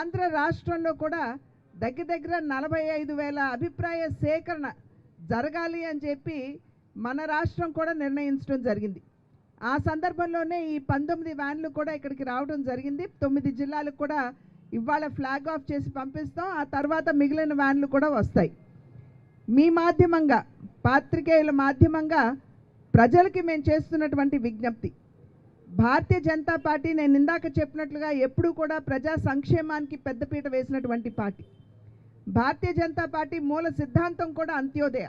ఆంధ్ర రాష్ట్రంలో కూడా దగ్గర దగ్గర నలభై ఐదు వేల అభిప్రాయ సేకరణ జరగాలి అని చెప్పి మన రాష్ట్రం కూడా నిర్ణయించడం జరిగింది. ఆ సందర్భంలోనే ఈ పంతొమ్మిది వ్యాన్లు కూడా ఇక్కడికి రావడం జరిగింది. తొమ్మిది జిల్లాలకు కూడా ఇవాళ ఫ్లాగ్ ఆఫ్ చేసి పంపిస్తాం. ఆ తర్వాత మిగిలిన వ్యాన్లు కూడా వస్తాయి. మీ మాధ్యమంగా పాత్రికేయుల మాధ్యమంగా ప్రజలకి మేము చేస్తున్నటువంటి విజ్ఞప్తి. భారతీయ జనతా పార్టీ నేను ఇందాక చెప్పినట్లుగా ఎప్పుడూ కూడా ప్రజా సంక్షేమానికి పెద్దపీట వేసినటువంటి పార్టీ. భారతీయ జనతా పార్టీ మూల సిద్ధాంతం కూడా అంత్యోదయ.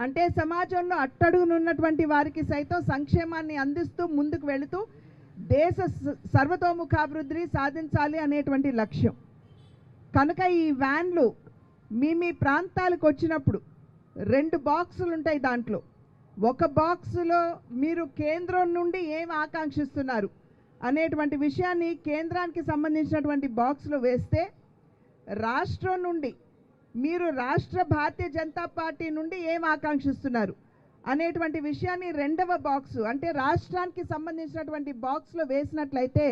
అంటే సమాజంలో అట్టడుగునున్నటువంటి వారికి సైతం సంక్షేమాన్ని అందిస్తూ ముందుకు వెళుతూ దేశ స- సర్వతోముఖాభివృద్ధిని సాధించాలి అనేటువంటి లక్ష్యం. కనుక ఈ వ్యాన్లు మీ మీ ప్రాంతాలకు వచ్చినప్పుడు రెండు బాక్సులు ఉంటాయి దాంట్లో. ఒక బాక్స్లో మీరు కేంద్రం నుండి ఏం ఆకాంక్షిస్తున్నారు? అనేటువంటి విషయాన్ని కేంద్రానికి సంబంధించినటువంటి బాక్స్లో వేస్తే రాష్ట్రం నుండి మీరు రాష్ట్ర భారతీయ జనతా పార్టీ నుండి ఏం ఆకాంక్షిస్తున్నారు? అనేటువంటి విషయాన్ని రెండవ బాక్సు అంటే రాష్ట్రానికి సంబంధించినటువంటి బాక్స్లో వేసినట్లయితే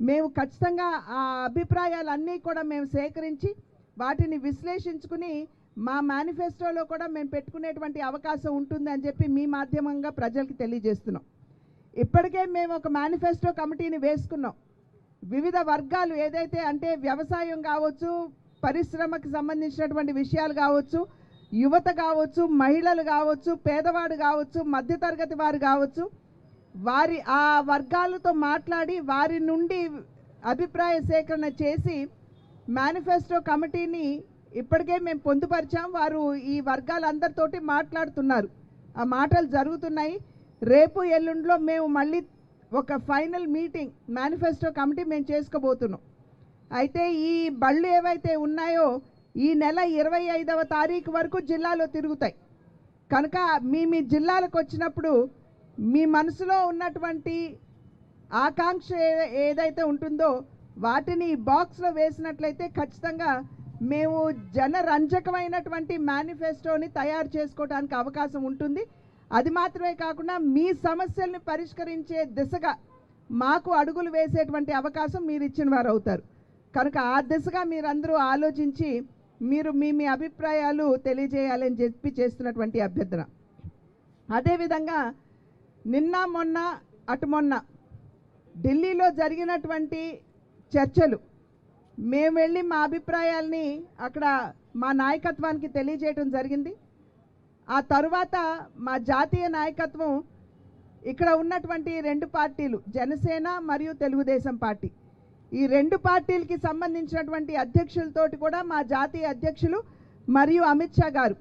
మేము ఖచ్చితంగా ఆ అభిప్రాయాలన్నీ కూడా మేము సేకరించి వాటిని విశ్లేషించుకుని మా మేనిఫెస్టోలో కూడా మేము పెట్టుకునేటువంటి అవకాశం ఉంటుంది అని చెప్పి మీ మాధ్యమంగా ప్రజలకు తెలియజేస్తున్నాం. ఇప్పటికే మేము ఒక మేనిఫెస్టో కమిటీని వేసుకున్నాం. వివిధ వర్గాలు ఏదైతే అంటే వ్యవసాయం కావచ్చు పరిశ్రమకు సంబంధించినటువంటి విషయాలు కావచ్చు యువత కావచ్చు మహిళలు కావచ్చు పేదవాడు కావచ్చు మధ్యతరగతి వారు కావచ్చు వారి ఆ వర్గాలతో మాట్లాడి వారి నుండి అభిప్రాయ సేకరణ చేసి మేనిఫెస్టో కమిటీని ఇప్పటికే మేము పొందుపరిచాం. వారు ఈ వర్గాలందరితోటి మాట్లాడుతున్నారు. ఆ మాటలు జరుగుతున్నాయి. రేపు ఎల్లుండిలో మేము మళ్ళీ ఒక ఫైనల్ మీటింగ్ మేనిఫెస్టో కమిటీ మేము చేసుకోబోతున్నాం. అయితే ఈ బళ్ళు ఏవైతే ఉన్నాయో ఈ నెల ఇరవై ఐదవ తారీఖు వరకు జిల్లాలో తిరుగుతాయి. కనుక మీ మీ జిల్లాలకు వచ్చినప్పుడు మీ మనసులో ఉన్నటువంటి ఆకాంక్ష ఏ- ఏదైతే ఉంటుందో వాటిని బాక్స్లో వేసినట్లయితే ఖచ్చితంగా మేము జనరంజకమైనటువంటి మేనిఫెస్టోని తయారు చేసుకోవడానికి అవకాశం ఉంటుంది. అది మాత్రమే కాకుండా మీ సమస్యల్ని పరిష్కరించే దిశగా మాకు అడుగులు వేసేటువంటి అవకాశం మీరు ఇచ్చిన వారు అవుతారు. కనుక ఆ దిశగా మీరందరూ ఆలోచించి మీరు మీ మీ అభిప్రాయాలు తెలియజేయాలని చెప్పి చేస్తున్నటువంటి అభ్యర్థన. అదేవిధంగా నిన్న మొన్న అటు మొన్న ఢిల్లీలో జరిగినటువంటి చర్చలు మేము వెళ్ళి మా అభిప్రాయాల్ని అక్కడ మా నాయకత్వానికి తెలియజేయటం జరిగింది. ఆ తరువాత మా జాతీయ నాయకత్వం ఇక్కడ ఉన్నటువంటి రెండు పార్టీలు జనసేన మరియు తెలుగుదేశం పార్టీ. ఈ రెండు పార్టీలకి సంబంధించినటువంటి అధ్యక్షులతోటి కూడా మా జాతీయ అధ్యక్షులు మరియు అమిత్ షా గారు.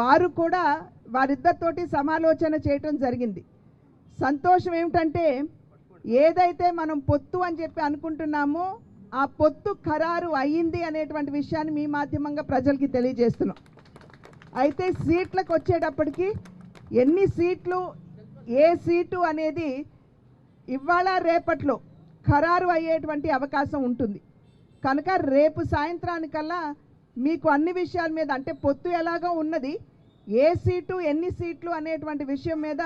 వారు కూడా వారిద్దరితోటి సమాలోచన చేయటం జరిగింది. సంతోషం ఏమిటంటే ఏదైతే మనం పొత్తు అని చెప్పి అనుకుంటున్నామో ఆ పొత్తు ఖరారు అయ్యింది అనేటువంటి విషయాన్ని మీ మాధ్యమంగా ప్రజలకి తెలియజేస్తున్నాం. అయితే సీట్లకు వచ్చేటప్పటికి ఎన్ని సీట్లు ఏ సీటు అనేది ఇవాళ రేపట్లో ఖరారు అయ్యేటువంటి అవకాశం ఉంటుంది. కనుక రేపు సాయంత్రానికల్లా మీకు అన్ని విషయాల మీద అంటే పొత్తు ఎలాగో ఉన్నది ఏ సీటు ఎన్ని సీట్లు అనేటువంటి విషయం మీద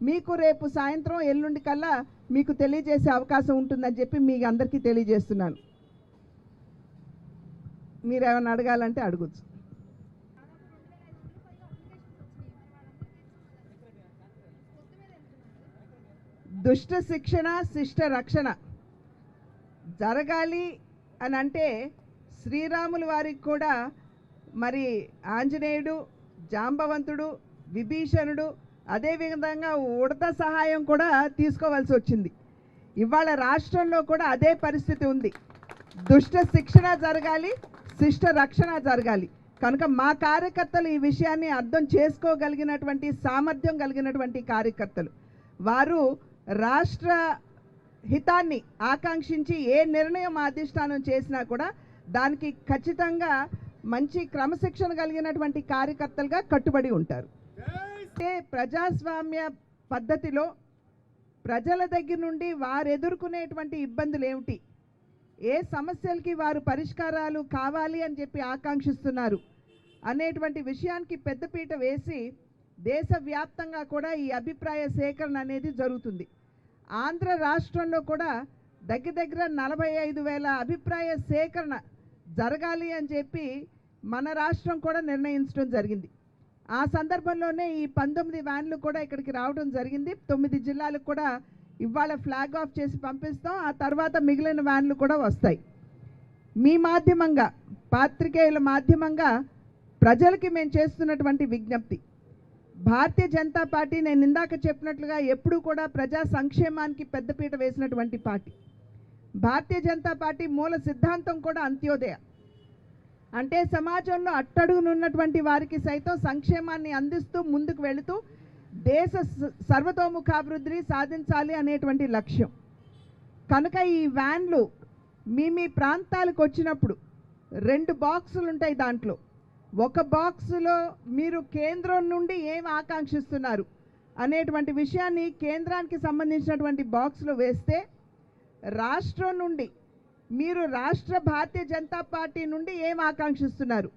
మీకు రేపు సాయంత్రం ఎల్లుండి కల్లా మీకు తెలియజేసే అవకాశం ఉంటుందని చెప్పి మీ అందరికీ తెలియజేస్తున్నాను. మీరు ఏమైనా అడగాలంటే అడగచ్చు. దుష్ట శిక్షణ శిష్ట రక్షణ జరగాలి అని అంటే శ్రీరాముల వారికి కూడా మరి ఆంజనేయుడు జాంబవంతుడు విభీషణుడు అదేవిధంగా ఉడత సహాయం కూడా తీసుకోవాల్సి వచ్చింది. ఇవాళ రాష్ట్రంలో కూడా అదే పరిస్థితి ఉంది. దుష్ట శిక్షణ జరగాలి శిష్ట రక్షణ జరగాలి. కనుక మా కార్యకర్తలు ఈ విషయాన్ని అర్థం చేసుకోగలిగినటువంటి సామర్థ్యం కలిగినటువంటి కార్యకర్తలు. వారు రాష్ట్ర హితాన్ని ఆకాంక్షించి ఏ నిర్ణయం అధిష్టానం చేసినా కూడా దానికి ఖచ్చితంగా మంచి క్రమశిక్షణ కలిగినటువంటి కార్యకర్తలుగా కట్టుబడి ఉంటారు. అంటే ప్రజాస్వామ్య పద్ధతిలో ప్రజల దగ్గర నుండి వారు ఎదుర్కొనేటువంటి ఇబ్బందులు ఏమిటి ఏ సమస్యలకి వారు పరిష్కారాలు కావాలి అని చెప్పి ఆకాంక్షిస్తున్నారు. అనేటువంటి విషయానికి పెద్దపీట వేసి దేశవ్యాప్తంగా కూడా ఈ అభిప్రాయ సేకరణ అనేది జరుగుతుంది. ఆంధ్ర రాష్ట్రంలో కూడా దగ్గర దగ్గర నలభై ఐదు వేల అభిప్రాయ సేకరణ జరగాలి అని చెప్పి మన రాష్ట్రం కూడా నిర్ణయించడం జరిగింది. ఆ సందర్భంలోనే ఈ పంతొమ్మిది వ్యాన్లు కూడా ఇక్కడికి రావడం జరిగింది. తొమ్మిది జిల్లాలకు కూడా ఇవాళ ఫ్లాగ్ ఆఫ్ చేసి పంపిస్తాం. ఆ తర్వాత మిగిలిన వ్యాన్లు కూడా వస్తాయి. మీ మాధ్యమంగా పాత్రికేయుల మాధ్యమంగా ప్రజలకి మేము చేస్తున్నటువంటి విజ్ఞప్తి. భారతీయ జనతా పార్టీ నేను ఇందాక చెప్పినట్లుగా ఎప్పుడూ కూడా ప్రజా సంక్షేమానికి పెద్దపీట వేసినటువంటి పార్టీ. భారతీయ జనతా పార్టీ మూల సిద్ధాంతం కూడా అంత్యోదయ. అంటే సమాజంలో అట్టడుగునున్నటువంటి వారికి సైతం సంక్షేమాన్ని అందిస్తూ ముందుకు వెళుతూ దేశ స- సర్వతోముఖాభివృద్ధి సాధించాలి అనేటువంటి లక్ష్యం. కనుక ఈ వ్యాన్లు మీ మీ ప్రాంతాలకు వచ్చినప్పుడు రెండు బాక్సులు ఉంటాయి దాంట్లో. ఒక బాక్సులో మీరు కేంద్రం నుండి ఏం ఆకాంక్షిస్తున్నారు అనేటువంటి విషయాన్ని కేంద్రానికి సంబంధించినటువంటి బాక్స్లో వేస్తే రాష్ట్రం నుండి మీరు రాష్ట్ర భారతీయ జనతా పార్టీ నుండి ఏం ఆకాంక్షిస్తున్నారు?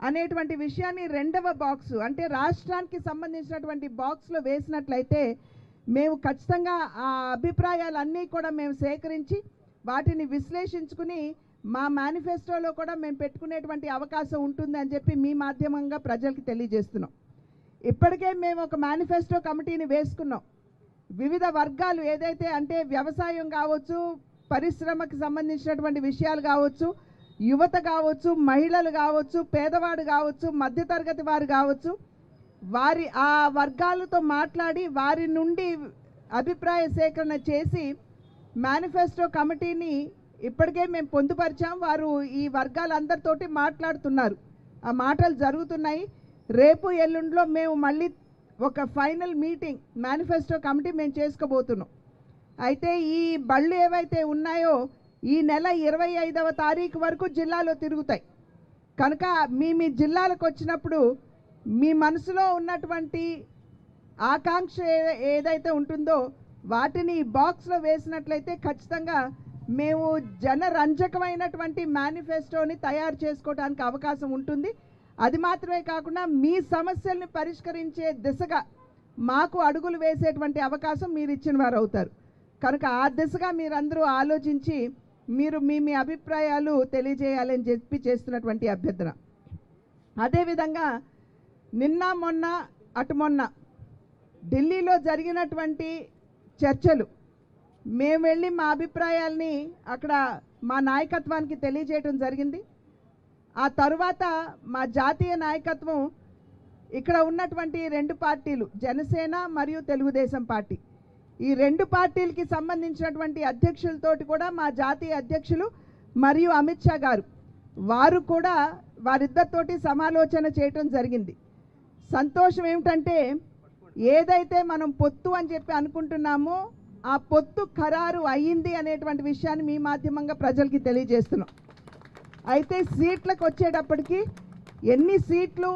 అనేటువంటి విషయాన్ని రెండవ బాక్స్ అంటే రాష్ట్రానికి సంబంధించినటువంటి బాక్స్లో వేసినట్లయితే మేము ఖచ్చితంగా ఆ అభిప్రాయాలన్నీ కూడా మేము సేకరించి వాటిని విశ్లేషించుకుని మా మేనిఫెస్టోలో కూడా మేము పెట్టుకునేటువంటి అవకాశం ఉంటుంది అని చెప్పి మీ మాధ్యమంగా ప్రజలకు తెలియజేస్తున్నాం. ఇప్పటికే మేము ఒక మేనిఫెస్టో కమిటీని వేసుకున్నాం. వివిధ వర్గాలు ఏదైతే అంటే వ్యవసాయం కావచ్చు పరిశ్రమకు సంబంధించినటువంటి విషయాలు కావచ్చు యువత కావచ్చు మహిళలు కావచ్చు పేదవాడు కావచ్చు మధ్యతరగతి వారు కావచ్చు వారి ఆ వర్గాలతో మాట్లాడి వారి నుండి అభిప్రాయ సేకరణ చేసి మేనిఫెస్టో కమిటీని ఇప్పటికే మేము పొందుపరిచాం. వారు ఈ వర్గాలందరితోటి మాట్లాడుతున్నారు. ఆ మాటలు జరుగుతున్నాయి. రేపు ఎల్లుండిలో మేము మళ్ళీ ఒక ఫైనల్ మీటింగ్ మేనిఫెస్టో కమిటీ మేము చేసుకోబోతున్నాం. అయితే ఈ బళ్ళు ఏవైతే ఉన్నాయో ఈ నెల ఇరవై ఐదవ తారీఖు వరకు జిల్లాలో తిరుగుతాయి. కనుక మీ మీ జిల్లాలకు వచ్చినప్పుడు మీ మనసులో ఉన్నటువంటి ఆకాంక్ష ఏ- ఏదైతే ఉంటుందో వాటిని బాక్స్లో వేసినట్లయితే ఖచ్చితంగా మేము జనరంజకమైనటువంటి మేనిఫెస్టోని తయారు చేసుకోవడానికి అవకాశం ఉంటుంది. అది మాత్రమే కాకుండా మీ సమస్యల్ని పరిష్కరించే దిశగా మాకు అడుగులు వేసేటువంటి అవకాశం మీరు ఇచ్చిన వారు అవుతారు కనుక ఆ దిశగా మీరందరూ ఆలోచించి మీరు మీ మీ అభిప్రాయాలు తెలియజేయాలని చెప్పి చేస్తున్నటువంటి అభ్యర్థన. అదేవిధంగా నిన్న మొన్న అటు మొన్న ఢిల్లీలో జరిగినటువంటి చర్చలు మేము వెళ్ళి మా అభిప్రాయాల్ని అక్కడ మా నాయకత్వానికి తెలియజేయటం జరిగింది. ఆ తరువాత మా జాతీయ నాయకత్వం ఇక్కడ ఉన్నటువంటి రెండు పార్టీలు జనసేన మరియు తెలుగుదేశం పార్టీ. ఈ రెండు పార్టీలకి సంబంధించినటువంటి అధ్యక్షులతోటి కూడా మా జాతీయ అధ్యక్షులు మరియు అమిత్ షా గారు. వారు కూడా వారిద్దరితోటి సమాలోచన చేయటం జరిగింది. సంతోషం ఏమిటంటే ఏదైతే మనం పొత్తు అని చెప్పి అనుకుంటున్నామో ఆ పొత్తు ఖరారు అయ్యింది అనేటువంటి విషయాన్ని మీ మాధ్యమంగా ప్రజలకి తెలియజేస్తున్నాం. అయితే సీట్లకు వచ్చేటప్పటికి ఎన్ని సీట్లు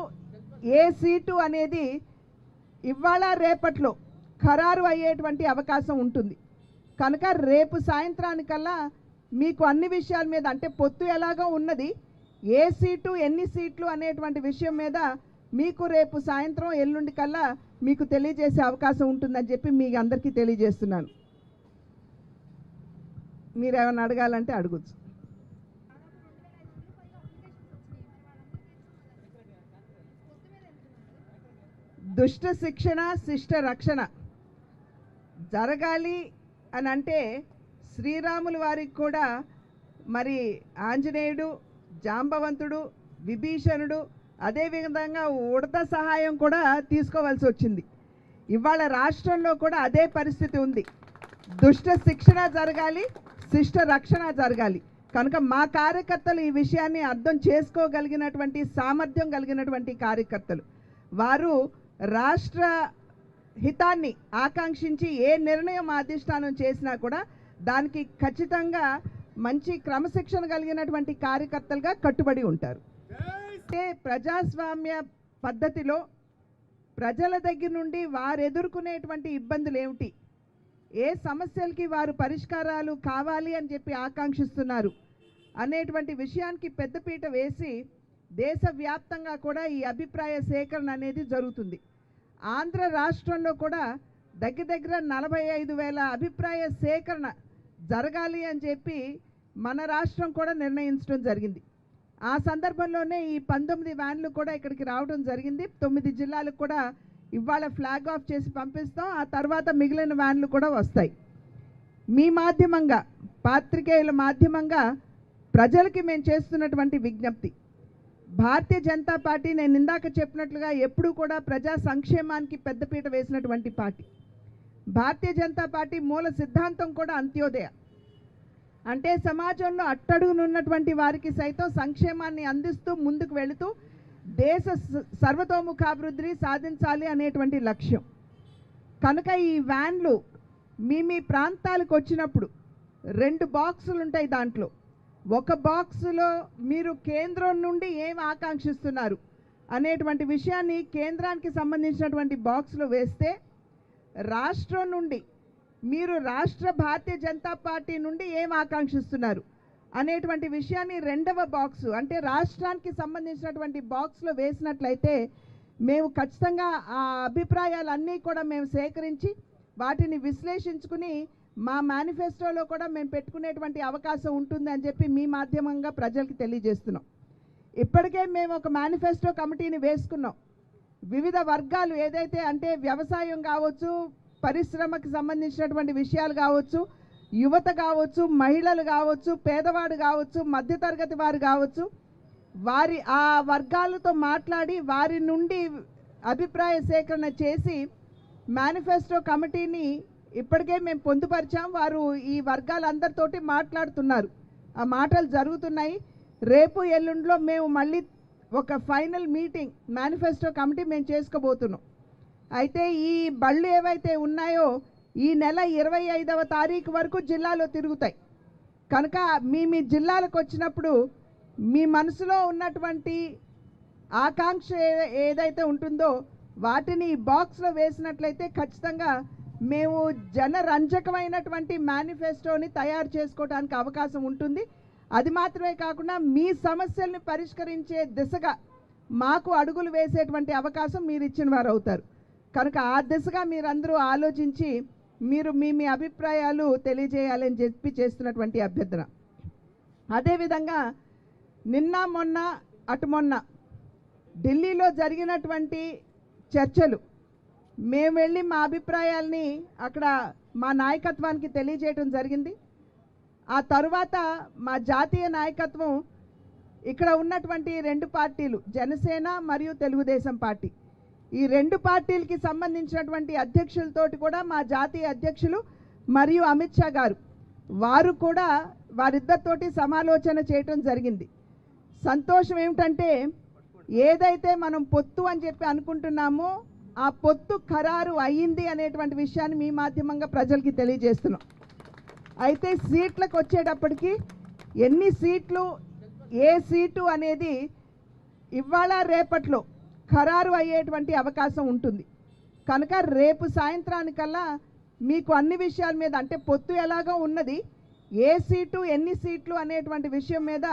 ఏ సీటు అనేది ఇవాళ రేపట్లో ఖరారు అయ్యేటువంటి అవకాశం ఉంటుంది. కనుక రేపు సాయంత్రానికల్లా మీకు అన్ని విషయాల మీద అంటే పొత్తు ఎలాగో ఉన్నది ఏ సీటు ఎన్ని సీట్లు అనేటువంటి విషయం మీద మీకు రేపు సాయంత్రం ఎల్లుండి కల్లా మీకు తెలియజేసే అవకాశం ఉంటుందని చెప్పి మీ అందరికీ తెలియజేస్తున్నాను. మీరు ఏమైనా అడగాలంటే అడగచ్చు. దుష్ట శిక్షణ శిష్ట రక్షణ. జరగాలి అని అంటే శ్రీరాములు వారికి కూడా మరి ఆంజనేయుడు జాంబవంతుడు విభీషణుడు అదేవిధంగా ఉడత సహాయం కూడా తీసుకోవాల్సి వచ్చింది. ఇవాళ రాష్ట్రంలో కూడా అదే పరిస్థితి ఉంది. దుష్ట శిక్షణ జరగాలి శిష్ట రక్షణ జరగాలి. కనుక మా కార్యకర్తలు ఈ విషయాన్ని అర్థం చేసుకోగలిగినటువంటి సామర్థ్యం కలిగినటువంటి కార్యకర్తలు. వారు రాష్ట్ర హితాన్ని ఆకాంక్షించి ఏ నిర్ణయం అధిష్టానం చేసినా కూడా దానికి ఖచ్చితంగా మంచి క్రమశిక్షణ కలిగినటువంటి కార్యకర్తలుగా కట్టుబడి ఉంటారు. అంటే ప్రజాస్వామ్య పద్ధతిలో ప్రజల దగ్గర నుండి వారు ఎదుర్కొనేటువంటి ఇబ్బందులు ఏమిటి? ఏ సమస్యలకి వారు పరిష్కారాలు కావాలి అని చెప్పి ఆకాంక్షిస్తున్నారు అనేటువంటి విషయానికి పెద్దపీట వేసి దేశవ్యాప్తంగా కూడా ఈ అభిప్రాయ సేకరణ అనేది జరుగుతుంది. ఆంధ్ర రాష్ట్రంలో కూడా దగ్గర దగ్గర నలభై ఐదు వేల అభిప్రాయ సేకరణ జరగాలి అని చెప్పి మన రాష్ట్రం కూడా నిర్ణయించడం జరిగింది. ఆ సందర్భంలోనే ఈ పంతొమ్మిది వ్యాన్లు కూడా ఇక్కడికి రావడం జరిగింది. తొమ్మిది జిల్లాలకు కూడా ఇవాళ ఫ్లాగ్ ఆఫ్ చేసి పంపిస్తాం. ఆ తర్వాత మిగిలిన వ్యాన్లు కూడా వస్తాయి. మీ మాధ్యమంగా పాత్రికేయుల మాధ్యమంగా ప్రజలకి మేము చేస్తున్నటువంటి విజ్ఞప్తి. భారతీయ జనతా పార్టీ నేను ఇందాక చెప్పినట్లుగా ఎప్పుడూ కూడా ప్రజా సంక్షేమానికి పెద్దపీట వేసినటువంటి పార్టీ. భారతీయ జనతా పార్టీ మూల సిద్ధాంతం కూడా అంత్యోదయ. అంటే సమాజంలో అట్టడుగునున్నటువంటి వారికి సైతం సంక్షేమాన్ని అందిస్తూ ముందుకు వెళుతూ దేశ సర్వతోముఖాభివృద్ధిని సాధించాలి అనేటువంటి లక్ష్యం. కనుక ఈ వ్యాన్లు మీ మీ ప్రాంతాలకు వచ్చినప్పుడు రెండు బాక్సులు ఉంటాయి దాంట్లో. ఒక బాక్సులో మీరు కేంద్రం నుండి ఏం ఆకాంక్షిస్తున్నారు అనేటువంటి విషయాన్ని కేంద్రానికి సంబంధించినటువంటి బాక్స్లో వేస్తే రాష్ట్రం నుండి మీరు రాష్ట్ర భారతీయ జనతా పార్టీ నుండి ఏం ఆకాంక్షిస్తున్నారు అనేటువంటి విషయాన్ని రెండవ బాక్సు అంటే రాష్ట్రానికి సంబంధించినటువంటి బాక్స్లో వేసినట్లయితే మేము ఖచ్చితంగా ఆ అభిప్రాయాలన్నీ కూడా మేము సేకరించి వాటిని విశ్లేషించుకుని మా మేనిఫెస్టోలో కూడా మేము పెట్టుకునేటువంటి అవకాశం ఉంటుంది అని చెప్పి మీ మాధ్యమంగా ప్రజలకి తెలియజేస్తున్నాం. ఇప్పటికే మేము ఒక మేనిఫెస్టో కమిటీని వేసుకున్నాం. వివిధ వర్గాలు ఏదైతే అంటే వ్యవసాయం కావచ్చు పరిశ్రమకు సంబంధించినటువంటి విషయాలు కావచ్చు యువత కావచ్చు మహిళలు కావచ్చు పేదవాడు కావచ్చు మధ్యతరగతి వారు కావచ్చు వారి ఆ వర్గాలతో మాట్లాడి వారి నుండి అభిప్రాయ సేకరణ చేసి మేనిఫెస్టో కమిటీని ఇప్పటికే మేము పొందుపరిచాం. వారు ఈ వర్గాలందరితోటి మాట్లాడుతున్నారు. ఆ మాటలు జరుగుతున్నాయి. రేపు ఎల్లుండిలో మేము మళ్ళీ ఒక ఫైనల్ మీటింగ్ మేనిఫెస్టో కమిటీ మేము చేసుకోబోతున్నాం. అయితే ఈ బళ్ళు ఏవైతే ఉన్నాయో ఈ నెల ఇరవై ఐదవ తారీఖు వరకు జిల్లాలో తిరుగుతాయి. కనుక మీ మీ జిల్లాలకు వచ్చినప్పుడు మీ మనసులో ఉన్నటువంటి ఆకాంక్ష ఏ- ఏదైతే ఉంటుందో వాటిని బాక్స్లో వేసినట్లయితే ఖచ్చితంగా మేము జనరంజకమైనటువంటి మేనిఫెస్టోని తయారు చేసుకోవడానికి అవకాశం ఉంటుంది. అది మాత్రమే కాకుండా మీ సమస్యల్ని పరిష్కరించే దిశగా మాకు అడుగులు వేసేటువంటి అవకాశం మీరు ఇచ్చిన వారు అవుతారు. కనుక ఆ దిశగా మీరందరూ ఆలోచించి మీరు మీ మీ అభిప్రాయాలు తెలియజేయాలని చెప్పి చేస్తున్నటువంటి అభ్యర్థన. అదేవిధంగా నిన్న మొన్న అటు మొన్న ఢిల్లీలో జరిగినటువంటి చర్చలు మేము వెళ్ళి మా అభిప్రాయాల్ని అక్కడ మా నాయకత్వానికి తెలియజేయటం జరిగింది. ఆ తరువాత మా జాతీయ నాయకత్వం ఇక్కడ ఉన్నటువంటి రెండు పార్టీలు జనసేన మరియు తెలుగుదేశం పార్టీ. ఈ రెండు పార్టీలకి సంబంధించినటువంటి అధ్యక్షులతోటి కూడా మా జాతీయ అధ్యక్షులు మరియు అమిత్ షా గారు. వారు కూడా వారిద్దరితోటి సమాలోచన చేయటం జరిగింది. సంతోషం ఏమిటంటే ఏదైతే మనం పొత్తు అని చెప్పి అనుకుంటున్నామో ఆ పొత్తు ఖరారు అయ్యింది అనేటువంటి విషయాన్ని మీ మాధ్యమంగా ప్రజలకి తెలియజేస్తున్నాం. అయితే సీట్లకు వచ్చేటప్పటికి ఎన్ని సీట్లు ఏ సీటు అనేది ఇవాళ రేపట్లో ఖరారు అయ్యేటువంటి అవకాశం ఉంటుంది. కనుక రేపు సాయంత్రానికల్లా మీకు అన్ని విషయాల మీద అంటే పొత్తు ఎలాగో ఉన్నది ఏ సీటు ఎన్ని సీట్లు అనేటువంటి విషయం మీద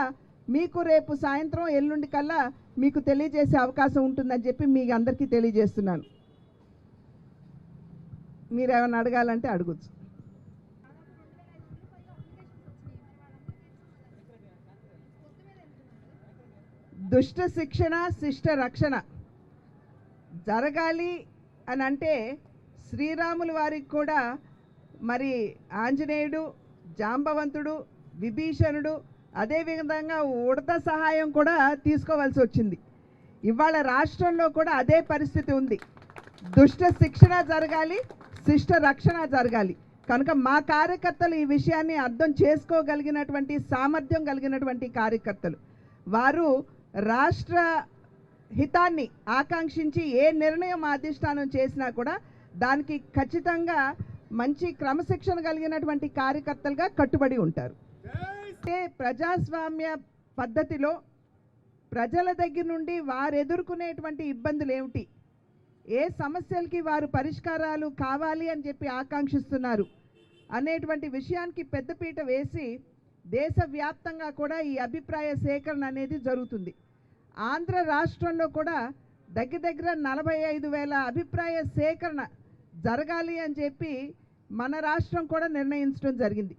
మీకు రేపు సాయంత్రం ఎల్లుండి కల్లా మీకు తెలియజేసే అవకాశం ఉంటుందని చెప్పి మీ అందరికీ తెలియజేస్తున్నాను. మీరు ఏమైనా అడగాలంటే అడగచ్చు. దుష్ట శిక్షణ శిష్ట రక్షణ జరగాలి అని అంటే శ్రీరాములు వారికి కూడా మరి ఆంజనేయుడు జాంబవంతుడు విభీషణుడు అదేవిధంగా ఉడత సహాయం కూడా తీసుకోవాల్సి వచ్చింది. ఇవాళ రాష్ట్రంలో కూడా అదే పరిస్థితి ఉంది. దుష్ట శిక్షణ జరగాలి శిష్ట రక్షణ జరగాలి. కనుక మా కార్యకర్తలు ఈ విషయాన్ని అర్థం చేసుకోగలిగినటువంటి సామర్థ్యం కలిగినటువంటి కార్యకర్తలు. వారు రాష్ట్ర హితాన్ని ఆకాంక్షించి ఏ నిర్ణయం అధిష్టానం చేసినా కూడా దానికి ఖచ్చితంగా మంచి క్రమశిక్షణ కలిగినటువంటి కార్యకర్తలుగా కట్టుబడి ఉంటారు. అంటే ప్రజాస్వామ్య పద్ధతిలో ప్రజల దగ్గర నుండి వారు ఎదుర్కొనేటువంటి ఇబ్బందులు ఏమిటి ఏ సమస్యలకి వారు పరిష్కారాలు కావాలి అని చెప్పి ఆకాంక్షిస్తున్నారు? అనేటువంటి విషయానికి పెద్దపీట వేసి దేశవ్యాప్తంగా కూడా ఈ అభిప్రాయ సేకరణ అనేది జరుగుతుంది. ఆంధ్ర రాష్ట్రంలో కూడా దగ్గర దగ్గర నలభై ఐదు వేల అభిప్రాయ సేకరణ జరగాలి అని చెప్పి మన రాష్ట్రం కూడా నిర్ణయించడం జరిగింది.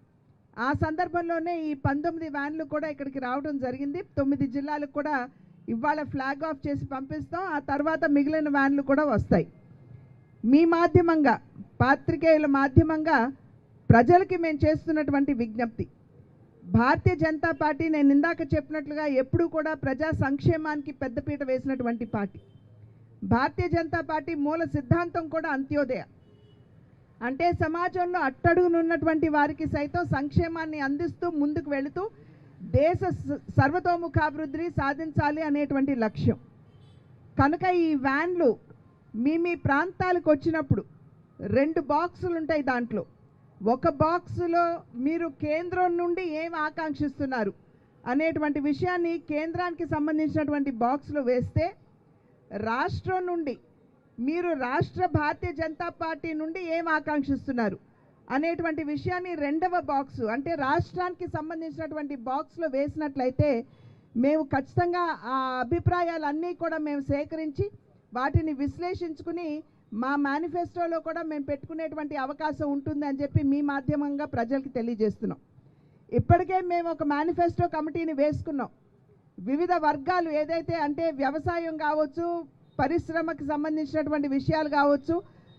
ఆ సందర్భంలోనే ఈ పంతొమ్మిది వ్యాన్లు కూడా ఇక్కడికి రావడం జరిగింది. తొమ్మిది జిల్లాలకు కూడా ఇవాళ ఫ్లాగ్ ఆఫ్ చేసి పంపిస్తాం. ఆ తర్వాత మిగిలిన వ్యాన్లు కూడా వస్తాయి. మీ మాధ్యమంగా పాత్రికేయుల మాధ్యమంగా ప్రజలకి మేము చేస్తున్నటువంటి విజ్ఞప్తి. భారతీయ జనతా పార్టీ నేను ఇందాక చెప్పినట్లుగా ఎప్పుడూ కూడా ప్రజా సంక్షేమానికి పెద్దపీట వేసినటువంటి పార్టీ. భారతీయ జనతా పార్టీ మూల సిద్ధాంతం కూడా అంత్యోదయ. అంటే సమాజంలో అట్టడుగునున్నటువంటి వారికి సైతం సంక్షేమాన్ని అందిస్తూ ముందుకు వెళుతూ దేశ స- సర్వతోముఖాభివృద్ధిని సాధించాలి అనేటువంటి లక్ష్యం. కనుక ఈ వ్యాన్లు మీ మీ ప్రాంతాలకు వచ్చినప్పుడు రెండు బాక్సులు ఉంటాయి దాంట్లో. ఒక బాక్సులో మీరు కేంద్రం నుండి ఏం ఆకాంక్షిస్తున్నారు అనేటువంటి విషయాన్ని కేంద్రానికి సంబంధించినటువంటి బాక్స్లో వేస్తే రాష్ట్రం నుండి మీరు రాష్ట్ర భారతీయ జనతా పార్టీ నుండి ఏం ఆకాంక్షిస్తున్నారు? అనేటువంటి విషయాన్ని రెండవ బాక్సు అంటే రాష్ట్రానికి సంబంధించినటువంటి బాక్స్లో వేసినట్లయితే మేము ఖచ్చితంగా ఆ అభిప్రాయాలన్నీ కూడా మేము సేకరించి వాటిని విశ్లేషించుకుని మా మేనిఫెస్టోలో కూడా మేము పెట్టుకునేటువంటి అవకాశం ఉంటుంది అని చెప్పి మీ మాధ్యమంగా ప్రజలకు తెలియజేస్తున్నాం. ఇప్పటికే మేము ఒక మేనిఫెస్టో కమిటీని వేసుకున్నాం. వివిధ వర్గాలు ఏదైతే అంటే వ్యవసాయం కావచ్చు పరిశ్రమకు సంబంధించినటువంటి విషయాలు కావచ్చు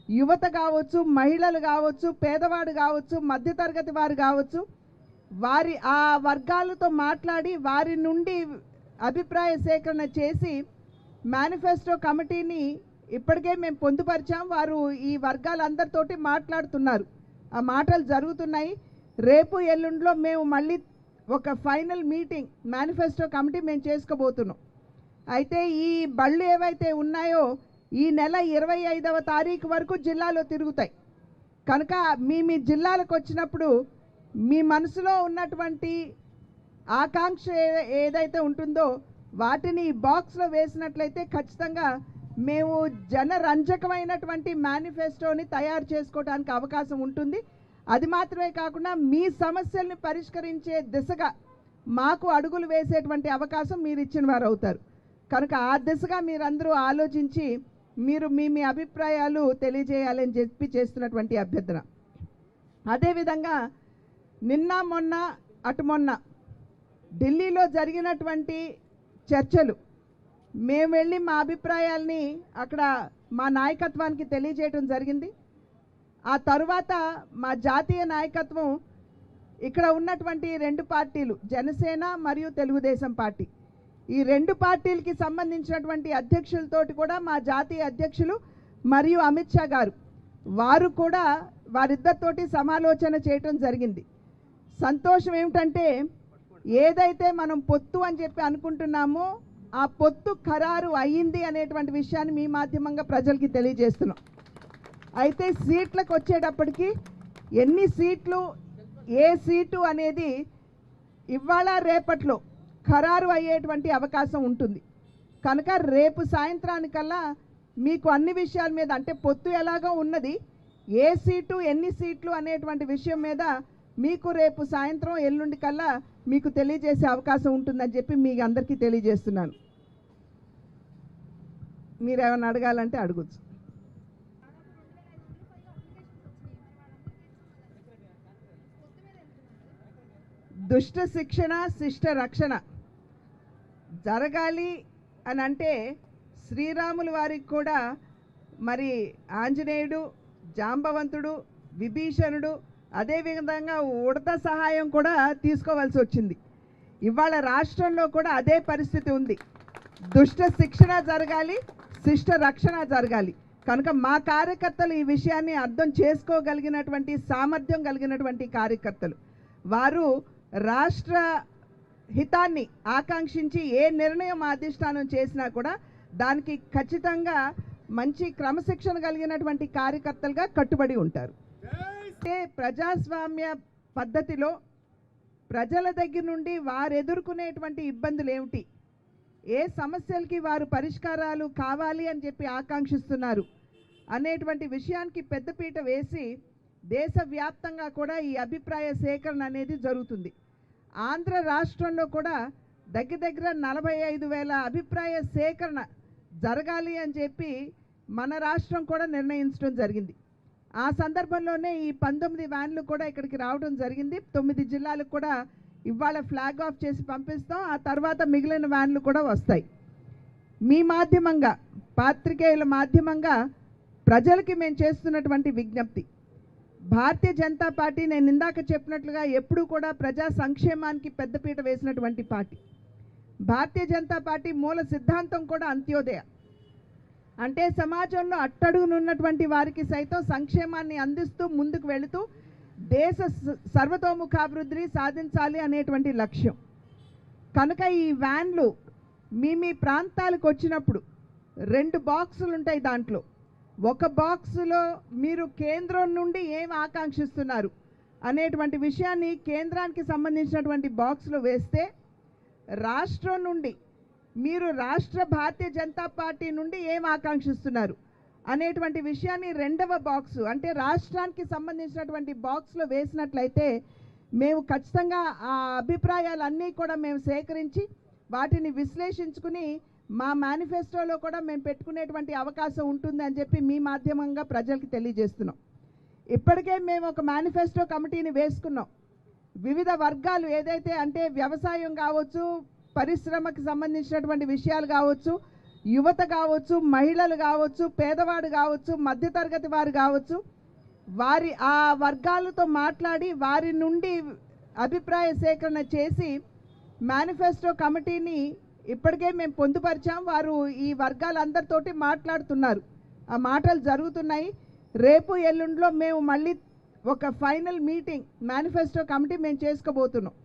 యువత కావచ్చు మహిళలు కావచ్చు పేదవాడు కావచ్చు మధ్యతరగతి వారు కావచ్చు వారి ఆ వర్గాలతో మాట్లాడి వారి నుండి అభిప్రాయ సేకరణ చేసి మేనిఫెస్టో కమిటీని ఇప్పటికే మేము పొందుపరిచాం. వారు ఈ వర్గాలందరితోటి మాట్లాడుతున్నారు. ఆ మాటలు జరుగుతున్నాయి. రేపు ఎల్లుండిలో మేము మళ్ళీ ఒక ఫైనల్ మీటింగ్ మేనిఫెస్టో కమిటీ మేము చేసుకోబోతున్నాం. అయితే ఈ బళ్ళు ఏవైతే ఉన్నాయో ఈ నెల ఇరవై ఐదవ తారీఖు వరకు జిల్లాలో తిరుగుతాయి. కనుక మీ మీ జిల్లాలకు వచ్చినప్పుడు మీ మనసులో ఉన్నటువంటి ఆకాంక్ష ఏ- ఏదైతే ఉంటుందో వాటిని బాక్స్లో వేసినట్లయితే ఖచ్చితంగా మేము జనరంజకమైనటువంటి మేనిఫెస్టోని తయారు చేసుకోవడానికి అవకాశం ఉంటుంది. అది మాత్రమే కాకుండా మీ సమస్యల్ని పరిష్కరించే దిశగా మాకు అడుగులు వేసేటువంటి అవకాశం మీరు ఇచ్చిన వారు అవుతారు. కనుక ఆ దిశగా మీరందరూ ఆలోచించి మీరు మీ మీ అభిప్రాయాలు తెలియజేయాలని చెప్పి చేస్తున్నటువంటి అభ్యర్థన. అదేవిధంగా నిన్న మొన్న అటు మొన్న ఢిల్లీలో జరిగినటువంటి చర్చలు మేము వెళ్ళి మా అభిప్రాయాల్ని అక్కడ మా నాయకత్వానికి తెలియజేయటం జరిగింది. ఆ తరువాత మా జాతీయ నాయకత్వం ఇక్కడ ఉన్నటువంటి రెండు పార్టీలు జనసేన మరియు తెలుగుదేశం పార్టీ. ఈ రెండు పార్టీలకి సంబంధించినటువంటి అధ్యక్షులతోటి కూడా మా జాతీయ అధ్యక్షులు మరియు అమిత్ షా గారు వారు కూడా వారిద్దరితోటి సమాలోచన చేయటం జరిగింది. సంతోషం ఏమిటంటే ఏదైతే మనం పొత్తు అని చెప్పి అనుకుంటున్నామో ఆ పొత్తు ఖరారు అయ్యింది అనేటువంటి విషయాన్ని మీ మాధ్యమంగా ప్రజలకి తెలియజేస్తున్నాం. అయితే సీట్లకు వచ్చేటప్పటికి ఎన్ని సీట్లు ఏ సీటు అనేది ఇవాళ రేపట్లో ఖరారు అయ్యేటువంటి అవకాశం ఉంటుంది. కనుక రేపు సాయంత్రానికల్లా మీకు అన్ని విషయాల మీద అంటే పొత్తు ఎలాగో ఉన్నది ఏ సీటు ఎన్ని సీట్లు అనేటువంటి విషయం మీద మీకు రేపు సాయంత్రం ఎల్లుండి కల్లా మీకు తెలియజేసే అవకాశం ఉంటుందని చెప్పి మీ అందరికీ తెలియజేస్తున్నాను. మీరు ఏమైనా అడగాలంటే అడగచ్చు. దుష్ట శిక్షణ శిష్ట రక్షణ. జరగాలి అని అంటే శ్రీరాములు వారికి కూడా మరి ఆంజనేయుడు జాంబవంతుడు విభీషణుడు అదేవిధంగా ఉడత సహాయం కూడా తీసుకోవాల్సి వచ్చింది. ఇవాళ రాష్ట్రంలో కూడా అదే పరిస్థితి ఉంది. దుష్ట శిక్షణ జరగాలి శిష్ట రక్షణ జరగాలి. కనుక మా కార్యకర్తలు ఈ విషయాన్ని అర్థం చేసుకోగలిగినటువంటి సామర్థ్యం కలిగినటువంటి కార్యకర్తలు. వారు రాష్ట్ర హితాన్ని ఆకాంక్షించి ఏ నిర్ణయం అధిష్టానం చేసినా కూడా దానికి ఖచ్చితంగా మంచి క్రమశిక్షణ కలిగినటువంటి కార్యకర్తలుగా కట్టుబడి ఉంటారు. అంటే ప్రజాస్వామ్య పద్ధతిలో ప్రజల దగ్గర నుండి వారు ఎదుర్కొనేటువంటి ఇబ్బందులు ఏమిటి? ఏ సమస్యలకి వారు పరిష్కారాలు కావాలి అని చెప్పి ఆకాంక్షిస్తున్నారు అనేటువంటి విషయానికి పెద్దపీట వేసి దేశవ్యాప్తంగా కూడా ఈ అభిప్రాయ సేకరణ అనేది జరుగుతుంది. ఆంధ్ర రాష్ట్రంలో కూడా దగ్గర దగ్గర నలభై ఐదు వేల అభిప్రాయ సేకరణ జరగాలి అని చెప్పి మన రాష్ట్రం కూడా నిర్ణయించడం జరిగింది. ఆ సందర్భంలోనే ఈ పంతొమ్మిది వ్యాన్లు కూడా ఇక్కడికి రావడం జరిగింది. తొమ్మిది జిల్లాలకు కూడా ఇవాళ ఫ్లాగ్ ఆఫ్ చేసి పంపిస్తాం. ఆ తర్వాత మిగిలిన వ్యాన్లు కూడా వస్తాయి. మీ మాధ్యమంగా పాత్రికేయుల మాధ్యమంగా ప్రజలకి మేము చేస్తున్నటువంటి విజ్ఞప్తి. భారతీయ జనతా పార్టీ నేను ఇందాక చెప్పినట్లుగా ఎప్పుడూ కూడా ప్రజా సంక్షేమానికి పెద్దపీట వేసినటువంటి పార్టీ. భారతీయ జనతా పార్టీ మూల సిద్ధాంతం కూడా అంత్యోదయ. అంటే సమాజంలో అట్టడుగునున్నటువంటి వారికి సైతం సంక్షేమాన్ని అందిస్తూ ముందుకు వెళుతూ దేశ స- సర్వతోముఖాభివృద్ధిని సాధించాలి అనేటువంటి లక్ష్యం. కనుక ఈ వ్యాన్లు మీ మీ ప్రాంతాలకు వచ్చినప్పుడు రెండు బాక్సులు ఉంటాయి దాంట్లో. ఒక బాక్సులో మీరు కేంద్రం నుండి ఏం ఆకాంక్షిస్తున్నారు? అనేటువంటి విషయాన్ని కేంద్రానికి సంబంధించినటువంటి బాక్స్లో వేస్తే రాష్ట్రం నుండి మీరు రాష్ట్ర భారతీయ జనతా పార్టీ నుండి ఏం ఆకాంక్షిస్తున్నారు? అనేటువంటి విషయాన్ని రెండవ బాక్సు అంటే రాష్ట్రానికి సంబంధించినటువంటి బాక్స్లో వేసినట్లయితే మేము ఖచ్చితంగా ఆ అభిప్రాయాలన్నీ కూడా మేము సేకరించి వాటిని విశ్లేషించుకుని మా మేనిఫెస్టోలో కూడా మేము పెట్టుకునేటువంటి అవకాశం ఉంటుంది అని చెప్పి మీ మాధ్యమంగా ప్రజలకు తెలియజేస్తున్నాం. ఇప్పటికే మేము ఒక మేనిఫెస్టో కమిటీని వేసుకున్నాం. వివిధ వర్గాలు ఏదైతే అంటే వ్యవసాయం కావచ్చు పరిశ్రమకు సంబంధించినటువంటి విషయాలు కావచ్చు యువత కావచ్చు మహిళలు కావచ్చు పేదవాడు కావచ్చు మధ్యతరగతి వారు కావచ్చు వారి ఆ వర్గాలతో మాట్లాడి వారి నుండి అభిప్రాయ సేకరణ చేసి మేనిఫెస్టో కమిటీని ఇప్పటికే మేము పొందుపరిచాం. వారు ఈ వర్గాలందరితోటి మాట్లాడుతున్నారు. ఆ మాటలు జరుగుతున్నాయి. రేపు ఎల్లుండిలో మేము మళ్ళీ ఒక ఫైనల్ మీటింగ్ మేనిఫెస్టో కమిటీ మేము చేసుకోబోతున్నాం.